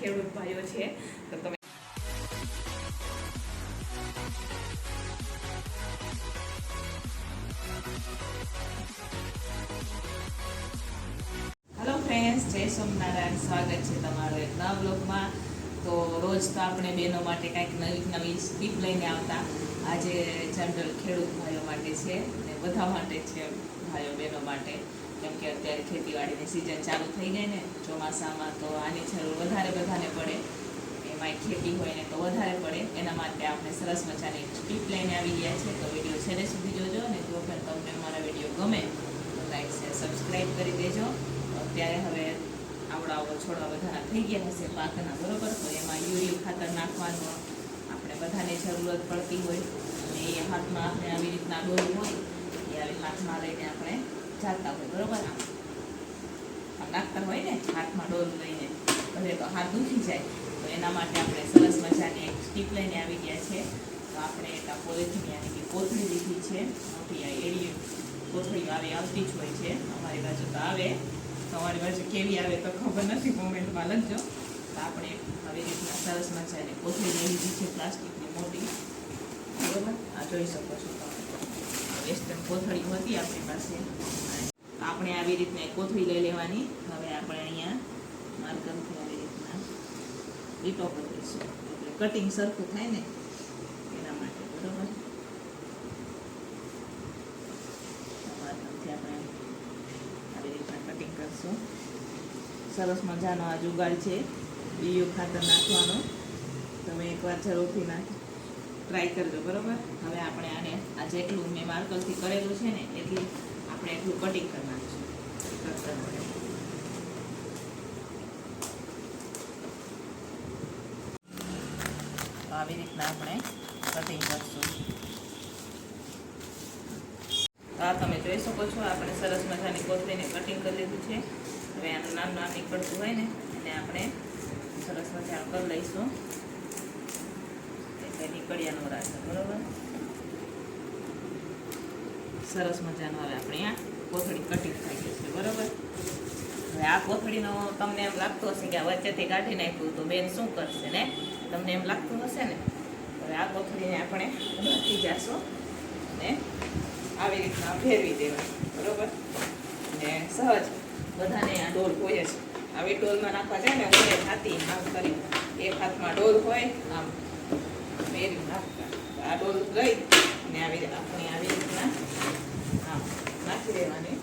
ખેડૂત ભાઈઓ છે, તો તમે હેલો ફ્રેન્ડ્સ જય સોમનારાયણ સ્વાગત છે તમારું એક નવા બ્લોગમાં. તો રોજ તો આપણે બહેનો માટે કંઈક નવી નવી સ્કીપ લઈને આવતા. આજે જનરલ ખેડૂત ભાઈઓ માટે છે અને બધા માટે છે ભાઈઓ બહેનો માટે. કેમ કે અત્યારે ખેતીવાડીની સિઝન ચાલુ થઈ ગઈ ને, ચોમાસામાં તો આની જરૂર વધારે બધાને પડે. એમાંય ખેતી હોય ને તો વધારે પડે. એના માટે આપણે સરસ મજાની ટીપ લઈને આવી ગયા છે. તો વીડિયો છેલ્લે સુધી જોજો અને જો પણ તમને અમારા વીડિયો ગમે, તો લાઈક શેર સબસ્ક્રાઈબ કરી દેજો. અત્યારે હવે આવડાઓ આવડો છોડવા બધાના થઈ ગયા હશે પાકના, બરોબર? તો એમાં યુરિયા ખાતર નાખવાનું આપણે બધાને જરૂરત પડતી હોય. અને એ હાથમાં આપણે આવી રીતના ડોલ હોય, એ આવી હાથમાં લઈને આપણે જાતા હોય, બરોબર? આમ આમ હોય ને, હાથમાં ડોલ લઈને, ભલે તો હાથ દુખી જાય, તો એના માટે આપણે સરસ મજાની એક સ્ટીપ લઈને આવી ગયા છે. તો આપણે એક આ પોલિથીન યાની કે કોથળી લીધી છે, મોટી આ એડી કોથળી આવી આવતી જ હોય છે. અમારી બાજુ તો આવે. તમારી બાજુ કેવી આવે તો ખબર નથી, કોમેન્ટમાં લખજો. તો આપણે આવી રીતના સરસ મજાની કોથળી લઈ લીધી છે, પ્લાસ્ટિકની મોટી. બરોબર? આ જોઈ શકો છો તમે. વેસ્ટર્ન કોથળી હતી આપણી પાસે. આપણે આવી રીતના કોથળી લઈ લેવાની. હવે આપણે અહીંયા માર્કરથી આવી રીતના લીટો કરીશું. એટલે કટિંગ સરખું થાય ને એના માટે, બરાબર? આપણે આવી રીતના કટિંગ કરશું. સરસ મજાનો આ જુગાડ છે. બીયું ખાતર નાખવાનો. તમે એકવાર જરૂરથી નાખી ટ્રાય કરજો, બરોબર? હવે આપણે આને આ જેટલું મેં માર્કરથી કરેલું છે ને, એટલું આપણે એટલું કટિંગ કરવાનું છે. આવી રીતના આપણે કટિંગ કરશું. આ તમે જોઈ શકો છો, આપણે સરસ મજાની કોથળીને કટિંગ કરી લીધું છે. હવે આનું નાનું નાનું નીકળતું હોય ને, એને આપણે સરસ મજા કરી લઈશું. એટલે નીકળ્યાનો રાખે બરોબર? સરસ મજાનો હવે આપણે આ કોથળી કટિંગ થઈ ગઈ છે, બરોબર? હવે આ કોથળીનો તમને એમ લાગતો હશે કે આ વચ્ચેથી કાઢી નાખ્યું તો બેન શું કરશે, ને? તમને એમ લાગતું હશે ને? હવે આ કોથળીને આપણે નાખી જશું ને આવી રીતના ફેરવી દેવાની બરાબર? ને સહજ બધાને આ ડોલ હોય જ. આવી ડોલમાં નાખવા જાય ને એક હાથી આમ કરી, એક હાથમાં ડોલ હોય, આમ ફેરવી નાખતા. આ ડોલ લઈ ને આવી આપણે આવી રીતના નાખી દેવાની.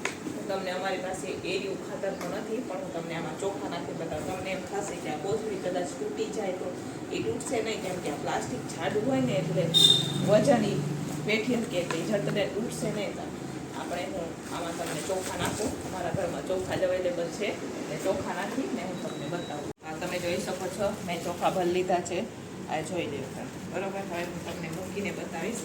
તમને અમારી પાસે એરિયું ખાતર તો નથી, પણ હું તમને આમાં ચોખા નાખી બતાવું. તમને એમ થશે કે આ કોથળી કદાચ તૂટી જાય તો એ તૂટશે નહીં, કેમ કે આ પ્લાસ્ટિક જાડું હોય ને એટલે વજન એ પેઠી કે તે ઝટને તૂટશે નહીં. આપણે હું આમાં તમને ચોખા નાખું. અમારા ઘરમાં ચોખા જ અવેલેબલ છે. એટલે ચોખા નાખી ને હું તમને બતાવું. આ તમે જોઈ શકો છો, મેં ચોખા ભર લીધા છે. આ જોઈ લ્યો બરાબર? હવે હું તમને મૂકીને બતાવીશ.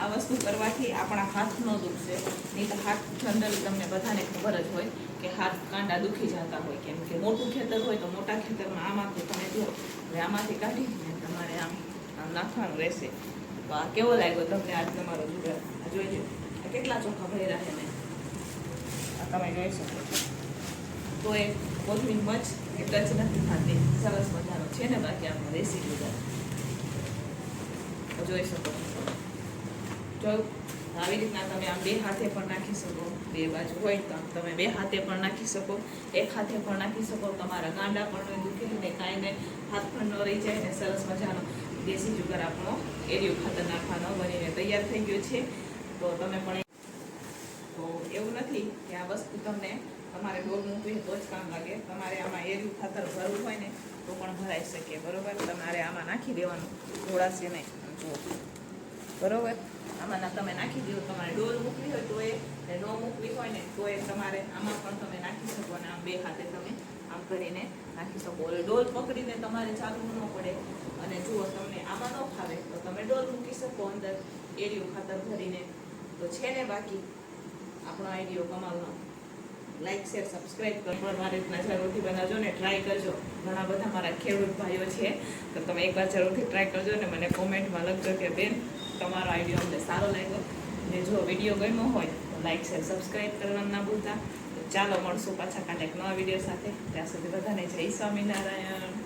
આ વસ્તુ કરવાથી આપણા હાથ ન દુખશે. નહીં તો હાથ જનરલી તમને બધાને ખબર જ હોય કે હાથ કાંડા દુખી જતા હોય. કેમ કે મોટું ખેતર હોય તો મોટા ખેતરમાં આમાંથી તમે જો હવે આમાંથી કાઢીને તમારે આમ આમ નાખવાનું રહેશે. તો આ કેવો લાગ્યો તમને આજ તમારો જુગાર જોઈજો કેટલા ચોખા ભર્યા છે ને? આ તમે જોઈ શકો છો. તો એ કોથમીર મચ કે ટચ નથી થતી સરસ મજાનો છે ને બાકી આપણો દેશી જુગાર તો જોઈ શકો છો. જો આવી રીતના તમે આમ બે હાથે પણ નાખી શકો, બે બાજુ હોય તો તમે બે હાથે પણ નાખી શકો, એક હાથે પણ નાખી શકો, તમારા ગાંડા પણ દુખીને કાંઈ ને હાથ પણ ન રહી જાય ને સરસ મજાનો દેશી જુગાર આપણો એરિયો ખાતર નાખવાનો બનીને તૈયાર થઈ ગયો છે. તો તમે પણ તો એવું નથી કે આ વસ્તુ તમને તમારે ડોલ મૂકવી તો જ કામ લાગે. તમારે આમાં એરિયું ખાતર ભરવું હોય ને તો પણ ભરાઈ શકે, બરાબર? તમારે આમાં નાખી દેવાનું ઢોળાશે નહીં જુઓ બરોબર? આમાં તમે નાખી દો, તમારે ડોલ મૂકવી હોય તો એ, ને ન મૂકવી હોય ને તો એ તમારે આમાં પણ તમે નાખી શકો અને આમ બે હાથે તમે આમ કરીને નાખી શકો. એટલે ડોલ પકડીને તમારે ચાલવું ન પડે. અને જુઓ તમને આમાં ન ફાવે, તો તમે ડોલ મૂકી શકો અંદર, એરિયો ખાતર ભરીને. તો છે ને બાકી આપણો આઈડિયો કમાલનો? લાઈક શેર સબસ્ક્રાઈબ કરો. પણ મારી રીતના જરૂરથી બનાવજો ને ટ્રાય કરજો. ઘણા બધા મારા ખેડૂત ભાઈઓ છે. તો તમે એકવાર જરૂરથી ટ્રાય કરજો ને મને કોમેન્ટમાં લખજો કે, બેન, તમારો આઈડિયો અમને સારો લાગ્યો. ને જો વીડિયો ગમ્યો હોય, તો લાઈક શેર સબસ્ક્રાઈબ કરવાનું ના ભૂલતા. ચાલો મળશું પાછા કાંઈક નવા વીડિયો સાથે. ત્યાં સુધી બધાને જય સ્વામિનારાયણ.